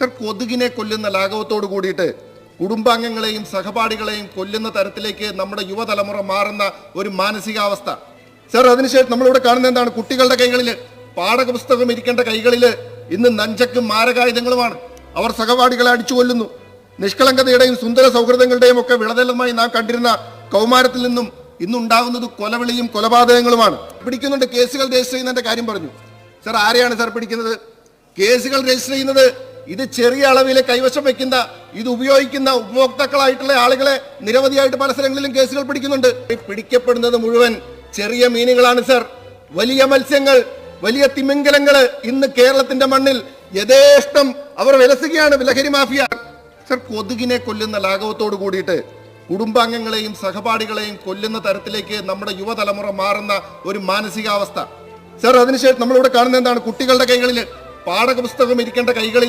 Sir കൊതുകിനെ കൊല്ലുന്ന ലാഘവത്തോട് കൂടിയിട്ട് കുടുംബാംഗങ്ങളെയും സഹപാഠികളെയും കൊല്ലുന്ന തരത്തിലേക്ക് നമ്മുടെ യുവതലമുറ മാറുന്ന ഒരു മാനസികാവസ്ഥ. സർ അതിനുശേഷം നമ്മളിവിടെ കാണുന്ന എന്താണ്? കുട്ടികളുടെ കൈകളിൽ പാഠപുസ്തകം ഇരിക്കേണ്ട കൈകളിൽ ഇന്ന് നഞ്ചക്കും മാരകായുധങ്ങളുമാണ്. അവർ സഹപാഠികളെ അടിച്ചു കൊല്ലുന്നു. നിഷ്കളങ്കതയുടെയും സുന്ദര സൗഹൃദങ്ങളുടെയും ഒക്കെ വിളതലമായി നാം കണ്ടിരുന്ന കൗമാരത്തിൽ നിന്നും ഇന്നുണ്ടാകുന്നത് കൊലവിളിയും കൊലപാതകങ്ങളുമാണ്. പിടിക്കുന്നുണ്ട് കേസുകൾ രജിസ്റ്റർ ചെയ്യുന്നതിന്റെ കാര്യം പറഞ്ഞു. സർ ആരെയാണ് സർ പിടിക്കുന്നത്? കേസുകൾ രജിസ്റ്റർ ചെയ്യുന്നത് ഇത് ചെറിയ അളവിൽ കൈവശം വെക്കുന്ന ഇത് ഉപയോഗിക്കുന്ന ഉപഭോക്താക്കളായിട്ടുള്ള ആളുകളെ നിരവധിയായിട്ട് പല സ്ഥലങ്ങളിലും കേസുകൾ പിടിക്കുന്നുണ്ട്. പിടിക്കപ്പെടുന്നത് മുഴുവൻ ചെറിയ മീനുകളാണ് സർ. വലിയ മത്സ്യങ്ങൾ വലിയ തിമിംഗലങ്ങൾ ഇന്ന് കേരളത്തിന്റെ മണ്ണിൽ യഥേഷ്ടം അവർ വിലസുകയാണ് വിലഹരി മാഫിയ. സർ കൊതുകിനെ കൊല്ലുന്ന ലാഘവത്തോട് കൂടിയിട്ട് കുടുംബാംഗങ്ങളെയും സഹപാഠികളെയും കൊല്ലുന്ന തരത്തിലേക്ക് നമ്മുടെ യുവതലമുറ മാറുന്ന ഒരു മാനസികാവസ്ഥ. സർ അതിനുശേഷം നമ്മളിവിടെ കാണുന്ന എന്താണ്? കുട്ടികളുടെ കൈകളിൽ പാഠപുസ്തകം ഇരിക്കേണ്ട കൈകളിൽ